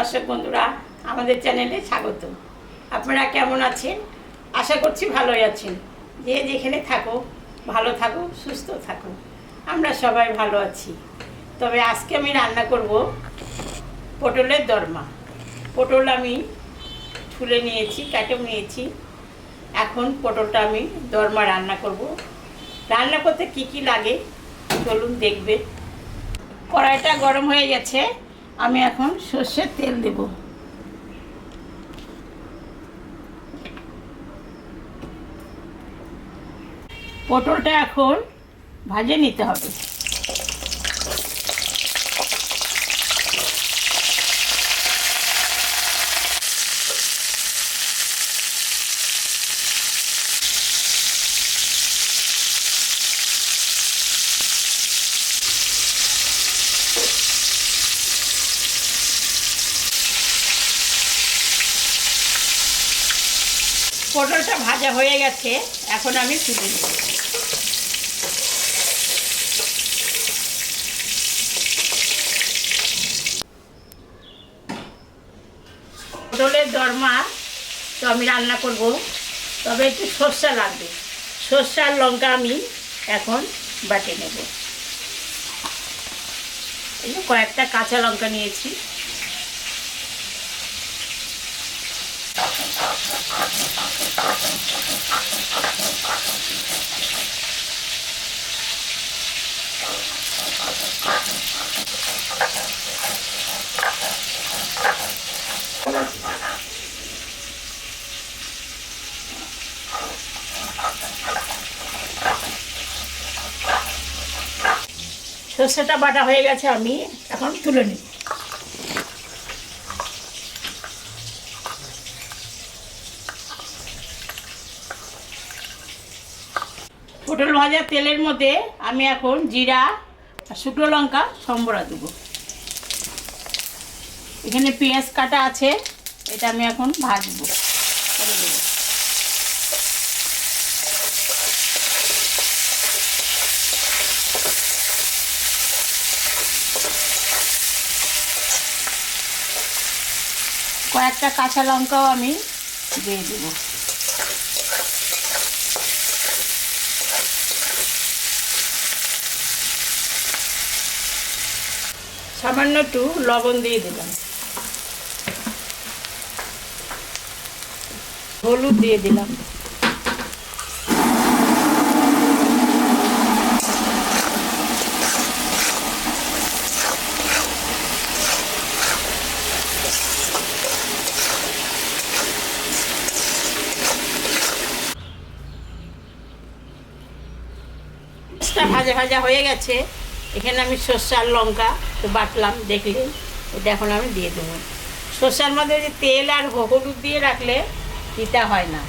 দর্শক বন্ধুরা, আমাদের চ্যানেলে স্বাগত। আপনারা কেমন আছেন? আশা করছি ভালোই আছেন। যে যেখানে থাকো ভালো থাকো সুস্থ থাকো আমরা সবাই ভালো আছি। তবে আজকে আমি রান্না করব পটলের দরমা। পটল আমি ছুলে নিয়েছি কাটেও নিয়েছি। এখন পটলটা আমি দরমা রান্না করব। রান্না করতে কি কি লাগে? চলুন দেখবে কড়াইটা গরম হয়ে গেছে। আমি এখন সর্ষের তেল দেব। পটলটা এখন ভাজে নিতে হবে। পটলটা ভাজা হয়ে গেছে, এখন আমি তুলে নেব। পটলের দরমা তো আমি রান্না করব, তবে একটু সর্ষা লাগবে। সর্ষা আর লঙ্কা আমি এখন বাটে নেব। এই কয়েকটা কাঁচা লঙ্কা নিয়েছি। সর্ষেটা বাটা হয়ে গেছে আমি এখন তুলে নিই পটল ভাজা তেলের মধ্যে আমি এখন জিরা আর শুকনো লঙ্কা সম্বরা দেবো। এখানে পেঁয়াজ কাটা আছে, এটা আমি এখন ভাজবো। কয়েকটা কাঁচা লঙ্কাও আমি দিয়ে দেবো। সামান্য একটু লবণ দিয়ে দিলাম। হলুদ দিয়ে দিলাম। ভাজা ভাজা হয়ে গেছে। এখানে আমি সর্ষে আর লঙ্কা তো বাটলাম, দেখলেন? এটা এখন আমি দিয়ে দেবো। সর্ষার মধ্যে যে তেল আর হলুদ দিয়ে রাখলে তিতা হয় না।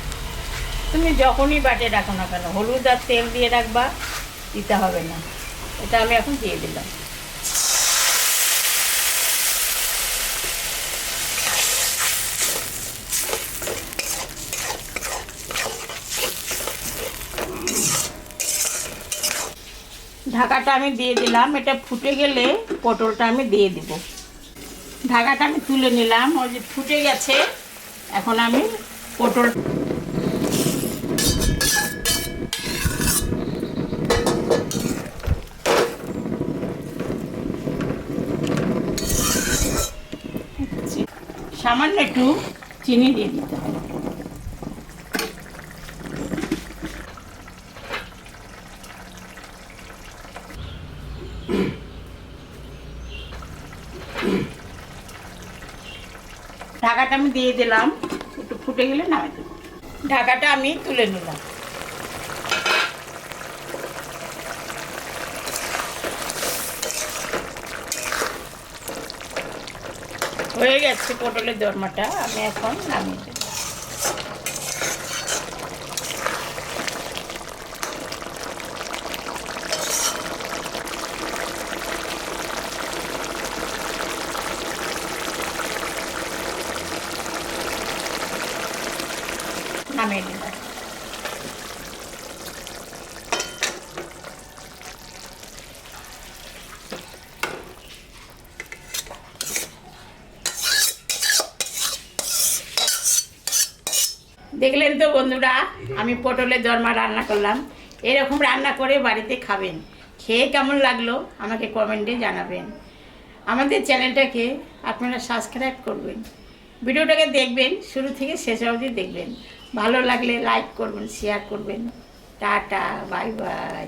তুমি যখনই বাটে রাখো না কেন, হলুদ আর তেল দিয়ে রাখবা, তিতা হবে না। এটা আমি এখন দিয়ে দিলাম। ঢাকাটা আমি দিয়ে দিলাম। এটা ফুটে গেলে পটলটা আমি দিয়ে দিব। ঢাকাটা আমি তুলে নিলাম। ওই যে ফুটে গেছে। এখন আমি পটল সামান্য একটু চিনি দিয়ে দিতে ঢাকাটা আমি দিয়ে দিলাম। একটু ফুটে গেলে নামে দেবো। ঢাকাটা আমি তুলে নিলাম। হয়ে গেছে পটলের দরমাটা, আমি এখন নামিয়ে দেবো। নামিয়ে নেব। দেখলেন তো বন্ধুরা, আমি পটলের জন্মা রান্না করলাম। এরকম রান্না করে বাড়িতে খাবেন। খেয়ে কেমন লাগল আমাকে কমেন্টে জানাবেন। আমাদের চ্যানেলটাকে আপনারা সাবস্ক্রাইব করবেন। ভিডিওটাকে দেখবেন, শুরু থেকে শেষ অবধি দেখবেন। ভালো লাগলে লাইক করবেন শেয়ার করবেন। Tata bye bye